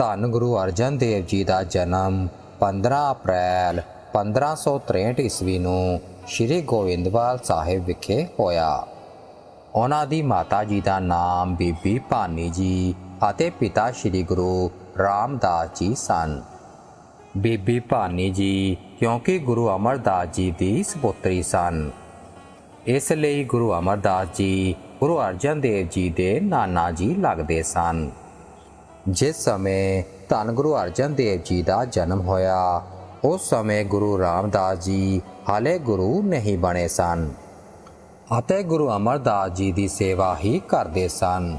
ਧੰਨ ਗੁਰੂ ਅਰਜਨ ਦੇਵ ਜੀ ਦਾ ਜਨਮ 15 ਅਪ੍ਰੈਲ 1563 ਈਸਵੀ ਨੂੰ ਸ੍ਰੀ ਗੋਇੰਦਵਾਲ ਸਾਹਿਬ ਵਿਖੇ ਹੋਇਆ। ਉਹਨਾਂ ਦੀ ਮਾਤਾ ਜੀ ਦਾ ਨਾਮ ਬੀਬੀ ਭਾਨੀ ਜੀ ਅਤੇ ਪਿਤਾ ਸ੍ਰੀ ਗੁਰੂ ਰਾਮਦਾਸ ਜੀ ਸਨ। ਬੀਬੀ ਭਾਨੀ ਜੀ ਕਿਉਂਕਿ ਗੁਰੂ ਅਮਰਦਾਸ ਜੀ ਦੀ ਸੁਪੁੱਤਰੀ ਸਨ। ਇਸ ਲਈ ਗੁਰੂ ਅਮਰਦਾਸ ਜੀ ਗੁਰੂ ਅਰਜਨ ਦੇਵ ਜੀ ਦੇ ਨਾਨਾ ਜੀ ਲੱਗਦੇ ਸਨ। ਜਿਸ ਸਮੇਂ ਧੰਨ ਗੁਰੂ ਅਰਜਨ ਦੇਵ ਜੀ ਦਾ ਜਨਮ ਹੋਇਆ, ਉਸ ਸਮੇਂ ਗੁਰੂ ਰਾਮਦਾਸ ਜੀ ਹਾਲੇ ਗੁਰੂ ਨਹੀਂ ਬਣੇ ਸਨ ਅਤੇ ਗੁਰੂ ਅਮਰਦਾਸ ਜੀ ਦੀ ਸੇਵਾ ਹੀ ਕਰਦੇ ਸਨ।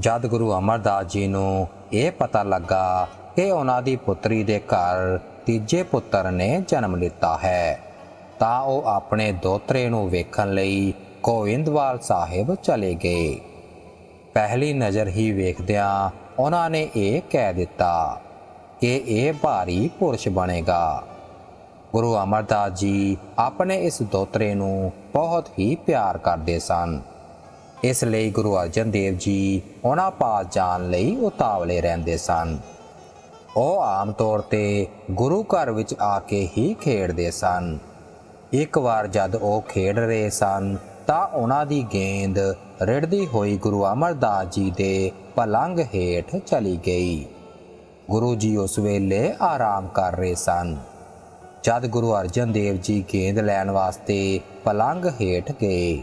ਜਦ ਗੁਰੂ ਅਮਰਦਾਸ ਜੀ ਨੂੰ ਇਹ ਪਤਾ ਲੱਗਾ ਕਿ ਉਹਨਾਂ ਦੀ ਪੁੱਤਰੀ ਦੇ ਘਰ ਤੀਜੇ ਪੁੱਤਰ ਨੇ ਜਨਮ ਲਿੱਤਾ ਹੈ, ਤਾਂ ਉਹ ਆਪਣੇ ਦੋਤਰੇ ਨੂੰ ਵੇਖਣ ਲਈ ਗੋਇੰਦਵਾਲ ਸਾਹਿਬ ਚਲੇ ਗਏ। ਪਹਿਲੀ ਨਜ਼ਰ ਹੀ ਵੇਖਦਿਆਂ ਉਹਨਾਂ ਨੇ ਇਹ ਕਹਿ ਦਿੱਤਾ, ਕਿ ਇਹ ਭਾਰੀ ਪੁਰਸ਼ ਬਣੇਗਾ। ਗੁਰੂ ਅਮਰਦਾਸ ਜੀ ਆਪਣੇ ਇਸ ਦੋਤਰੇ ਨੂੰ ਬਹੁਤ ਹੀ ਪਿਆਰ ਕਰਦੇ ਸਨ। ਇਸ ਲਈ ਗੁਰੂ ਅਰਜਨ ਦੇਵ ਜੀ ਉਹਨਾਂ ਪਾਸ ਜਾਣ ਲਈ ਉਤਾਵਲੇ ਰਹਿੰਦੇ ਸਨ। ਉਹ ਆਮ ਤੌਰ ਤੇ ਗੁਰੂ ਘਰ ਵਿੱਚ ਆ ਕੇ ਹੀ ਖੇਡਦੇ ਸਨ। ਇੱਕ ਵਾਰ ਜਦ ਉਹ ਖੇਡ ਰਹੇ ਸਨ ਤਾਂ ਉਹਨਾਂ ਦੀ ਗੇਂਦ ਰਿੜਦੀ ਹੋਈ ਗੁਰੂ ਅਮਰਦਾਸ ਜੀ ਦੇ ਪਲੰਗ ਹੇਠ ਚਲੀ ਗਈ। ਗੁਰੂ ਜੀ ਉਸ ਵੇਲੇ ਆਰਾਮ ਕਰ ਰਹੇ ਸਨ। ਜਦ ਗੁਰੂ ਅਰਜਨ ਦੇਵ ਜੀ ਗੇਂਦ ਲੈਣ ਵਾਸਤੇ ਪਲੰਗ ਹੇਠ ਗਏ,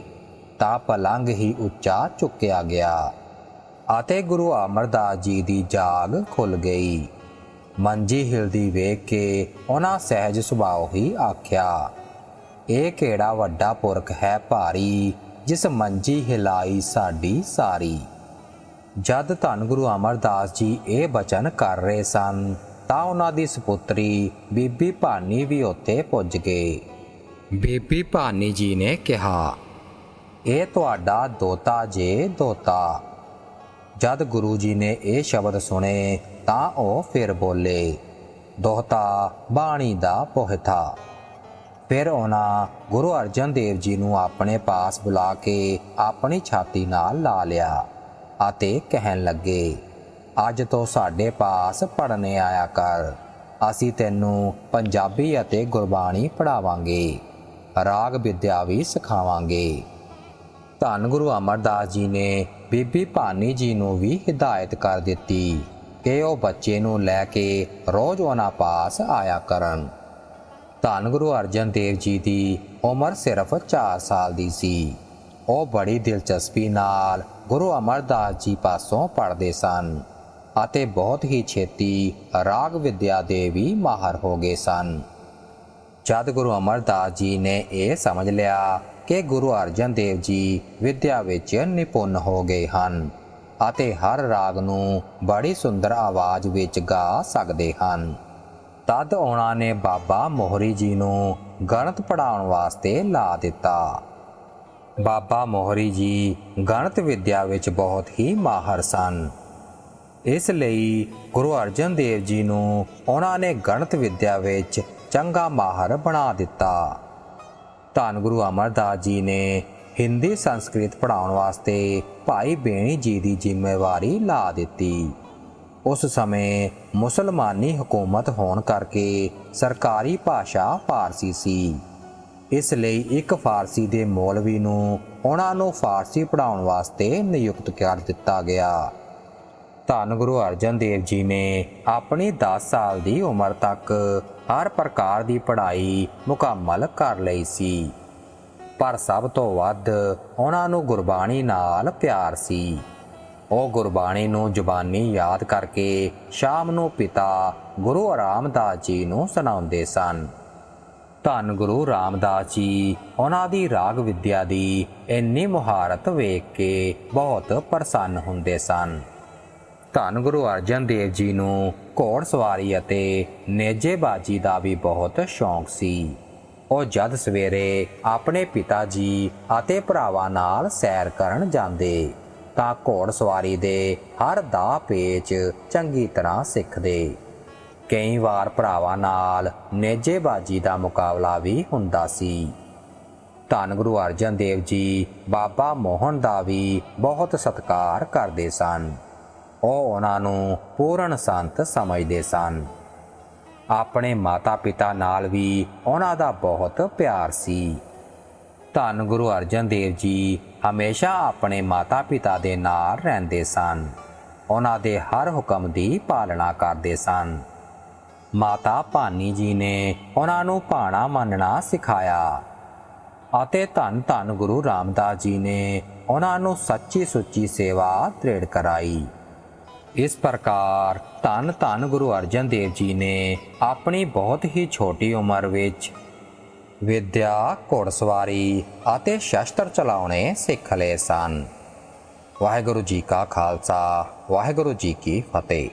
ਤਾਂ ਪਲੰਗ ਹੀ ਉੱਚਾ ਚੁੱਕਿਆ ਗਿਆ ਅਤੇ ਗੁਰੂ ਅਮਰਦਾਸ ਜੀ ਦੀ ਜਾਗ ਖੁੱਲ ਗਈ। ਮੰਜੀ ਹਿਲਦੀ ਵੇਖ ਕੇ ਉਹਨਾਂ ਸਹਿਜ ਸੁਭਾਅ ਹੀ ਆਖਿਆ ਇਹ ਕਿਹੜਾ ਵੱਡਾ ਪੁਰਖ ਹੈ ਭਾਰੀ, ਜਿਸ ਮੰਜੀ ਹਿਲਾਈ ਸਾਡੀ ਸਾਰੀ। ਜਦ ਧੰਨ ਗੁਰੂ ਅਮਰਦਾਸ ਜੀ ਇਹ ਬਚਨ ਕਰ ਰਹੇ ਸਨ, ਤਾਂ ਉਹਨਾਂ ਦੀ ਸੁਪੁੱਤਰੀ ਬੀਬੀ ਭਾਨੀ ਵੀ ਉੱਥੇ ਪੁੱਜ ਗਏ। ਬੀਬੀ ਭਾਨੀ ਜੀ ਨੇ ਕਿਹਾ, ਇਹ ਤੁਹਾਡਾ ਦੋਤਾ ਜੇ ਦੋਤਾ। ਜਦ ਗੁਰੂ ਜੀ ਨੇ ਇਹ ਸ਼ਬਦ ਸੁਣੇ, ਤਾਂ ਉਹ ਫਿਰ ਬੋਲੇ ਦੋਹਤਾ ਬਾਣੀ ਦਾ ਪੋਹਿਤਾ ਫਿਰ ਉਹਨਾਂ ਗੁਰੂ ਅਰਜਨ ਦੇਵ ਜੀ ਨੂੰ ਆਪਣੇ ਪਾਸ ਬੁਲਾ ਕੇ ਆਪਣੀ ਛਾਤੀ ਨਾਲ ਲਾ ਲਿਆ ਅਤੇ ਕਹਿਣ ਲੱਗੇ, ਅੱਜ ਤੋਂ ਸਾਡੇ ਪਾਸ ਪੜਨੇ ਆਇਆ ਕਰ। ਅਸੀਂ ਤੈਨੂੰ ਪੰਜਾਬੀ ਅਤੇ ਗੁਰਬਾਣੀ ਪੜਾਵਾਂਗੇ ਰਾਗ ਵਿਦਿਆ ਵੀ ਸਿਖਾਵਾਂਗੇ ਧੰਨ ਗੁਰੂ ਅਮਰਦਾਸ ਜੀ ਨੇ ਬੀਬੀ ਭਾਨੀ ਜੀ ਨੂੰ ਵੀ ਹਿਦਾਇਤ ਕਰ ਦਿੱਤੀ ਕਿ ਉਹ ਬੱਚੇ ਨੂੰ ਲੈ ਕੇ ਰੋਜ਼ ਉਹਨਾਂ ਪਾਸ ਆਇਆ ਕਰਨ। ਧੰਨ ਗੁਰੂ ਅਰਜਨ ਦੇਵ ਜੀ ਦੀ ਉਮਰ ਸਿਰਫ 4 ਸਾਲ ਦੀ ਸੀ। ਉਹ ਬੜੀ ਦਿਲਚਸਪੀ ਨਾਲ ਗੁਰੂ ਅਮਰਦਾਸ ਜੀ ਪਾਸੋਂ ਪੜ੍ਹਦੇ ਸਨ ਅਤੇ ਬਹੁਤ ਹੀ ਛੇਤੀ ਰਾਗ ਵਿਦਿਆ ਦੇ ਵੀ ਮਾਹਰ ਹੋ ਗਏ ਸਨ। ਜਦ ਗੁਰੂ ਅਮਰਦਾਸ ਜੀ ਨੇ ਇਹ ਸਮਝ ਲਿਆ ਕਿ ਗੁਰੂ ਅਰਜਨ ਦੇਵ ਜੀ ਵਿਦਿਆ ਵਿੱਚ ਨਿਪੁੰਨ ਹੋ ਗਏ ਹਨ ਅਤੇ ਹਰ ਰਾਗ ਨੂੰ ਬੜੀ ਸੁੰਦਰ ਆਵਾਜ਼ ਵਿੱਚ ਗਾ ਸਕਦੇ ਹਨ ਤਦ ਉਹਨਾਂ ਨੇ ਬਾਬਾ ਮੋਹਰੀ ਜੀ ਨੂੰ ਗਣਿਤ ਪੜਾਉਣ ਵਾਸਤੇ ਲਾ ਦਿੱਤਾ। ਬਾਬਾ ਮੋਹਰੀ ਜੀ ਗਣਿਤ ਵਿਦਿਆ ਵਿੱਚ ਬਹੁਤ ਹੀ ਮਾਹਰ ਸਨ। ਇਸ ਲਈ ਗੁਰੂ ਅਰਜਨ ਦੇਵ ਜੀ ਨੂੰ ਉਹਨਾਂ ਨੇ ਗਣਿਤ ਵਿਦਿਆ ਵਿੱਚ ਚੰਗਾ ਮਾਹਰ ਬਣਾ ਦਿੱਤਾ। ਧੰਨ ਗੁਰੂ ਅਮਰਦਾਸ ਜੀ ਨੇ ਹਿੰਦੀ ਸੰਸਕ੍ਰਿਤ ਪੜਾਉਣ ਵਾਸਤੇ ਭਾਈ ਬੇਣੀ ਜੀ ਦੀ ਜ਼ਿੰਮੇਵਾਰੀ ਲਾ ਦਿੱਤੀ। ਉਸ ਸਮੇਂ ਮੁਸਲਮਾਨੀ ਹਕੂਮਤ ਹੋਣ ਕਰਕੇ ਸਰਕਾਰੀ ਭਾਸ਼ਾ ਫਾਰਸੀ ਸੀ। ਇਸ ਲਈ ਇੱਕ ਫਾਰਸੀ ਦੇ ਮੌਲਵੀ ਨੂੰ ਉਹਨਾਂ ਨੂੰ ਫਾਰਸੀ ਪੜਾਉਣ ਵਾਸਤੇ ਨਿਯੁਕਤ ਕਰ ਦਿੱਤਾ ਗਿਆ। ਧੰਨ ਗੁਰੂ ਅਰਜਨ ਦੇਵ ਜੀ ਨੇ ਆਪਣੀ 10 ਸਾਲ ਦੀ ਉਮਰ ਤੱਕ ਹਰ ਪ੍ਰਕਾਰ ਦੀ ਪੜ੍ਹਾਈ ਮੁਕੰਮਲ ਕਰ ਲਈ ਸੀ। ਪਰ ਸਭ ਤੋਂ ਵੱਧ ਉਹਨਾਂ ਨੂੰ ਗੁਰਬਾਣੀ ਨਾਲ ਪਿਆਰ ਸੀ। ਉਹ ਗੁਰਬਾਣੀ ਨੂੰ ਜ਼ੁਬਾਨੀ ਯਾਦ ਕਰਕੇ ਸ਼ਾਮ ਨੂੰ ਪਿਤਾ ਗੁਰੂ ਰਾਮਦਾਸ ਜੀ ਨੂੰ ਸੁਣਾਉਂਦੇ ਸਨ। ਧੰਨ ਗੁਰੂ ਰਾਮਦਾਸ ਜੀ, ਉਹਨਾਂ ਦੀ ਰਾਗ ਵਿਦਿਆ ਦੀ ਇੰਨੀ ਮੁਹਾਰਤ ਵੇਖ ਕੇ ਬਹੁਤ ਪ੍ਰਸੰਨ ਹੁੰਦੇ ਸਨ। ਧੰਨ ਗੁਰੂ ਅਰਜਨ ਦੇਵ ਜੀ ਨੂੰ ਘੋੜ ਸਵਾਰੀ ਅਤੇ ਨੇਜੇਬਾਜੀ ਦਾ ਵੀ ਬਹੁਤ ਸ਼ੌਂਕ ਸੀ। ਉਹ ਜਦ ਸਵੇਰੇ ਆਪਣੇ ਪਿਤਾ ਜੀ ਅਤੇ ਭਰਾਵਾਂ ਨਾਲ ਸੈਰ ਕਰਨ ਜਾਂਦੇ ਤਾਂ ਘੋੜ ਸਵਾਰੀ ਦੇ ਹਰ ਦਾ ਪੇਚ ਚੰਗੀ ਤਰ੍ਹਾਂ ਸਿੱਖਦੇ। ਕਈ ਵਾਰ ਭਰਾਵਾਂ ਨਾਲ ਨੇਜੇਬਾਜੀ ਦਾ ਮੁਕਾਬਲਾ ਵੀ ਹੁੰਦਾ ਸੀ। ਧੰਨ ਗੁਰੂ ਅਰਜਨ ਦੇਵ ਜੀ, ਬਾਬਾ ਮੋਹਨ ਦਾ ਵੀ ਬਹੁਤ ਸਤਿਕਾਰ ਕਰਦੇ ਸਨ। ਉਹ ਉਹਨਾਂ ਨੂੰ ਪੂਰਨ ਸੰਤ ਸਮਝਦੇ ਸਨ। ਆਪਣੇ ਮਾਤਾ-ਪਿਤਾ ਨਾਲ ਵੀ ਉਹਨਾਂ ਦਾ ਬਹੁਤ ਪਿਆਰ ਸੀ। ਧੰਨ ਗੁਰੂ ਅਰਜਨ ਦੇਵ ਜੀ ਹਮੇਸ਼ਾ ਆਪਣੇ ਮਾਤਾ-ਪਿਤਾ ਦੇ ਨਾਲ ਰਹਿੰਦੇ ਸਨ। ਉਹਨਾਂ ਦੇ ਹਰ ਹੁਕਮ ਦੀ ਪਾਲਣਾ ਕਰਦੇ ਸਨ। ਮਾਤਾ ਭਾਨੀ ਜੀ ਨੇ ਉਹਨਾਂ ਨੂੰ ਭਾਣਾ ਮੰਨਣਾ ਸਿਖਾਇਆ ਅਤੇ ਧੰਨ ਧੰਨ ਗੁਰੂ ਰਾਮਦਾਸ ਜੀ ਨੇ ਉਹਨਾਂ ਨੂੰ ਸੱਚੀ ਸੁੱਚੀ ਸੇਵਾ ਦ੍ਰਿੜ ਕਰਾਈ। ਇਸ ਪ੍ਰਕਾਰ ਧੰਨ ਧੰਨ ਗੁਰੂ ਅਰਜਨ ਦੇਵ ਜੀ ਨੇ ਆਪਣੀ ਬਹੁਤ ਹੀ ਛੋਟੀ ਉਮਰ ਵਿੱਚ ਵਿਦਿਆ, ਘੋੜਸਵਾਰੀ ਅਤੇ ਸ਼ਸਤਰ ਚਲਾਉਣੇ ਸਿੱਖ ਲਏ ਸਨ। ਵਾਹਿਗੁਰੂ ਜੀ ਕਾ ਖਾਲਸਾ, ਵਾਹਿਗੁਰੂ ਜੀ ਕੀ ਫਤਿਹ।